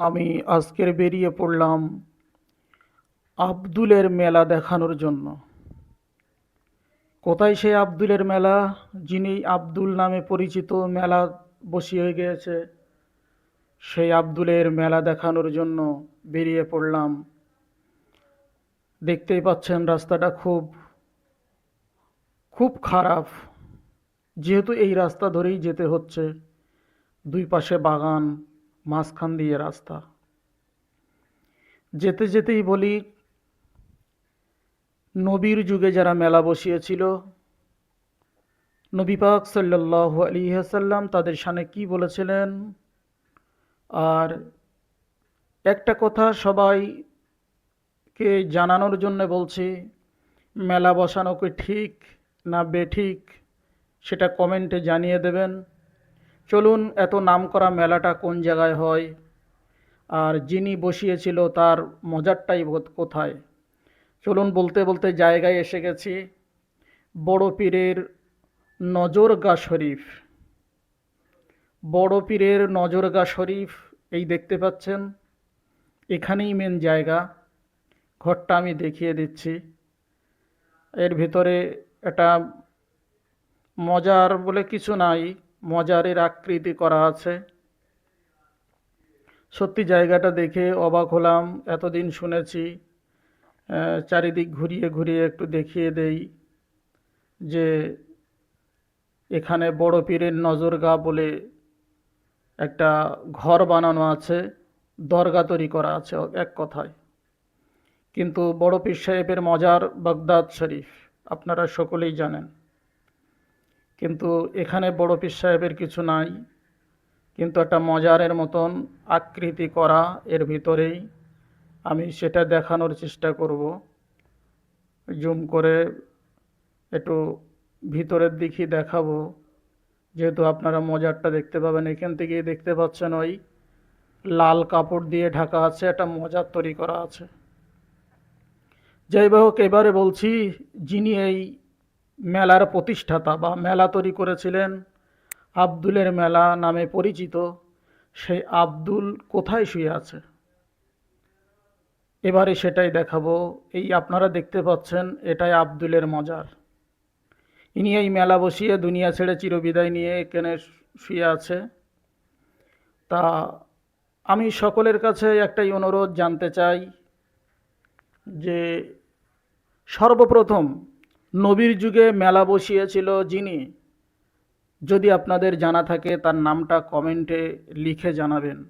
আমি আজকের বেরিয়ে পড়লাম আব্দুলের মেলা দেখানোর জন্য। কোথায় সেই আব্দুলের মেলা? যিনি আব্দুল নামে পরিচিত, মেলা বসিয়ে গিয়েছে, সেই আব্দুলের মেলা দেখানোর জন্য বেরিয়ে পড়লাম। দেখতেই পাচ্ছেন, রাস্তাটা খুব খুব খারাপ। যেহেতু এই রাস্তা ধরেই যেতে হচ্ছে, দুই পাশে বাগান মাঝখান দিয়ে রাস্তা। যেতে যেতেই বলি, নবীর যুগে যারা মেলা বসিয়েছিল, নবী পাক সাল্লাহ আলিহাসাল্লাম তাদের সামনে কি বলেছিলেন? আর একটা কথা সবাইকে জানানোর জন্য বলছি, মেলা বসানো কি ঠিক না বেঠিক সেটা কমেন্টে জানিয়ে দেবেন। চলুন এত নামকরা মেলাটা কোন জায়গায় হয়? আর যিনি বসিয়েছিল তার মজারটাই কোথায়? চলুন বলতে বলতে জায়গায় এসে গেছি। বড় পীরের নজরগা শরীফ। বড় পীরের নজরগা শরীফ, এই দেখতে পাচ্ছেন? এখানেই মেন জায়গা। ঘরটা আমি দেখিয়ে দিচ্ছি। এর ভিতরে একটা মজার বলে কিছু নাই। মজারের আকৃতি করা আছে। সত্যি জায়গাটা দেখে অবাক হলাম। এতদিন শুনেছি চারিদিক ঘুরিয়ে ঘুরিয়ে একটু দেখিয়ে দেই যে এখানে বড় পীরের নজরগা বলে একটা ঘর বানানো আছে, দরগা তৈরি করা আছে এক কথায়। কিন্তু বড় পীর সাহেবের মজার বাগদাদ শরীফ আপনারা সকলেই জানেন। কিন্তু এখানে বড় পীর সাহেবের কিছু নাই। কিন্তু একটা মজারের মতন আকৃতি করা এর ভিতরেই আমি সেটা দেখানোর চেষ্টা করব। জুম করে একটু ভিতরের দিকই দেখাবো। যেহেতু আপনারা মজারটা দেখতে পাবেন, এখান থেকেই দেখতে পাচ্ছেন ওই লাল কাপড় দিয়ে ঢাকা আছে, একটা মজার তৈরি করা আছে। যাই হোক, এবারে বলছি, যিনি এই মেলার প্রতিষ্ঠাতা বা মেলা তৈরি করেছিলেন। আব্দুলের মেলা নামে পরিচিত। সেই আব্দুল কোথায় শুয়ে আছে? এবারে সেটাই দেখাবো। এই আপনারা দেখতে পাচ্ছেন, এটাই আব্দুলের মজার। ইনি এই মেলা বসিয়ে দুনিয়া ছেড়ে চিরবিদায় নিয়ে এখানে শুয়ে আছে। তা আমি সকলের কাছে একটাই অনুরোধ জানতে চাই যে সর্বপ্রথম নবীর যুগে মেলা বসিয়েছিল যিনি। যদি আপনাদের জানা থাকে, তার নামটা কমেন্টে লিখে জানাবেন।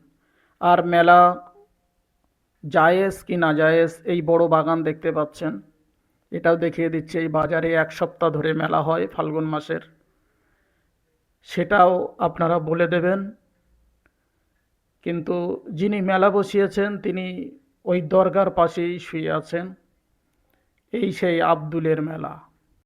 আর মেলা জায়েজ কি না জায়েজ, এই বড় বাগান দেখতে পাচ্ছেন। এটাও দেখিয়ে দিচ্ছে, এই বাজারে এক সপ্তাহ ধরে মেলা হয় ফাল্গুন মাসের। সেটাও আপনারা বলে দেবেন। কিন্তু যিনি মেলা বসিয়েছেন, তিনি ওই দরগার পাশেই শুয়ে আছেন। এই সেই আব্দুলের মেলা।